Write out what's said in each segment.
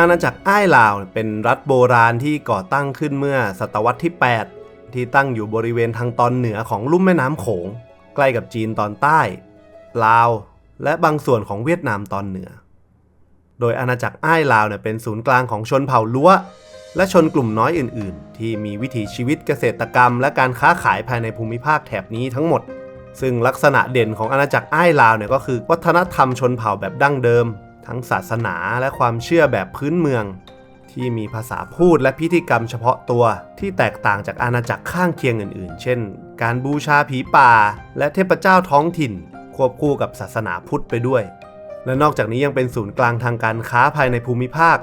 อาณาจักรอ้ายลาวเป็นรัฐโบราณที่ก่อตั้งขึ้นเมื่อศตวรรษที่ 8 ที่ตั้งอยู่บริเวณทางตอนเหนือของลุ่มแม่น้ำโขง ใกล้กับจีนตอนใต้ ลาว และบางส่วนของเวียดนามตอนเหนือ โดยอาณาจักรอ้ายลาวเนี่ยเป็นศูนย์กลางของชนเผ่าลัวและชนกลุ่มน้อยอื่น ๆ ที่มีวิถีชีวิตเกษตรกรรม และการค้าขายภายในภูมิภาคแถบนี้ทั้งหมด ซึ่งลักษณะเด่นของอาณาจักรอ้ายลาวเนี่ยก็คือวัฒนธรรมชนเผ่าแบบดั้งเดิม ทั้งศาสนาและความเชื่อแบบพื้นเมือง ที่มีภาษาพูดและพิธีกรรมเฉพาะตัวที่แตกต่างจากอาณาจักรข้างเคียงอื่นๆ เช่น การบูชาผีป่า และเทพเจ้าท้องถิ่น ควบคู่กับศาสนาพุทธไปด้วย และนอกจากนี้ยังเป็นศูนย์กลางทางการค้าภายในภูมิภาค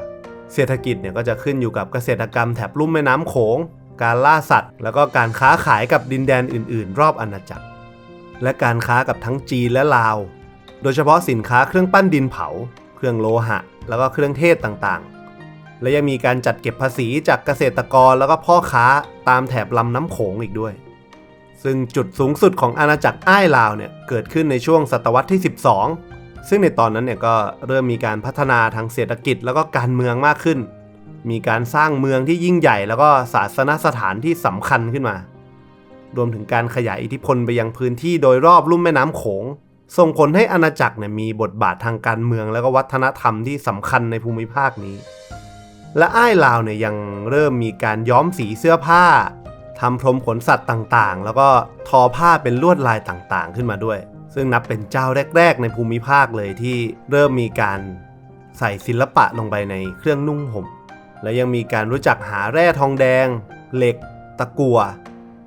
เศรษฐกิจเนี่ยก็จะขึ้นอยู่กับเกษตรกรรมแถบลุ่มแม่น้ำโขง การล่าสัตว์ แล้วก็การค้าขายกับดินแดนอื่น ๆ รอบอาณาจักร และการค้ากับทั้งจีนและลาว โดยเฉพาะสินค้าเครื่องปั้นดินเผา รื่องโลหะ แล้วก็เครื่องเทศต่างๆ และยังมีการจัดเก็บภาษีจากเกษตรกรแล้วก็พ่อค้าตามแถบลำน้ำโขงอีกด้วย ซึ่งจุดสูงสุดของอาณาจักรอ้ายลาวเนี่ยเกิดขึ้นในช่วงศตวรรษที่ 12 ซึ่งในตอนนั้นเนี่ยก็เริ่มมีการพัฒนาทางเศรษฐกิจแล้วก็การเมืองมากขึ้น มีการสร้างเมืองที่ยิ่งใหญ่ แล้วก็ศาสนสถานที่สำคัญขึ้นมา รวมถึงการขยายอิทธิพลไปยังพื้นที่โดยรอบลุ่มแม่น้ำโขง ส่งผลให้อาณาจักรเนี่ยมีบทบาททางการเมืองแล้วก็วัฒนธรรมที่สำคัญในภูมิภาคนี้ และอ้ายลาวเนี่ยยังเริ่มมีการย้อมสีเสื้อผ้าทำพรมขนสัตว์ต่างๆ แล้วก็ทอผ้าเป็นลวดลายต่างๆ ขึ้นมาด้วย ซึ่งนับเป็นเจ้าแรก ๆ ในภูมิภาคเลยที่เริ่มมีการใส่ศิลปะลงไปในเครื่องนุ่งห่ม และยังมีการรู้จักหาแร่ทองแดง เหล็ก ตะกั่ว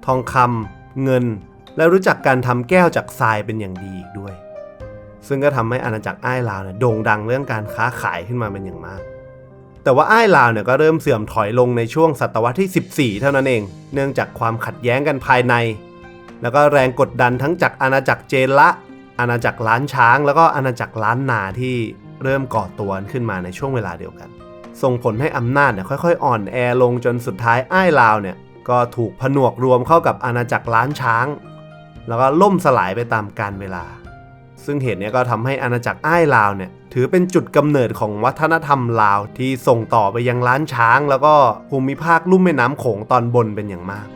ทองคำเงิน และรู้จักการทำแก้วจากทรายเป็นอย่างดีอีกด้วย ซึ่งก็ทำให้อาณาจักรอ้ายลาวเนี่ยโด่งดังเรื่องการค้าขายขึ้นมาเป็นอย่างมาก แต่ว่าอ้ายลาวเนี่ยก็เริ่มเสื่อมถอยลงในช่วงศตวรรษที่ 14 เท่านั้นเอง เนื่องจากความขัดแย้งกันภายใน แล้วก็แรงกดดันทั้งจากอาณาจักรเจนละ อาณาจักรล้านช้าง แล้วก็อาณาจักรล้านนาที่เริ่มก่อตัวขึ้นมาในช่วงเวลาเดียวกัน ส่งผลให้อำนาจเนี่ยค่อยๆ อ่อนแอลงจนสุดท้ายอ้ายลาวเนี่ยก็ถูกผนวกรวมเข้ากับอาณาจักรล้านช้าง แล้วก็ล่มสลายไปตามกาลเวลา ซึ่งเหตุนี้ก็ทำให้อาณาจักรอ้ายลาวเนี่ยถือเป็นจุดกำเนิดของวัฒนธรรมลาวที่ส่งต่อไปยังล้านช้าง แล้วก็ภูมิภาคลุ่มแม่น้ำโขงตอนบนเป็นอย่างมาก